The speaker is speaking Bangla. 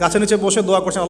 গাছের নিচে বসে দোয়া করছেন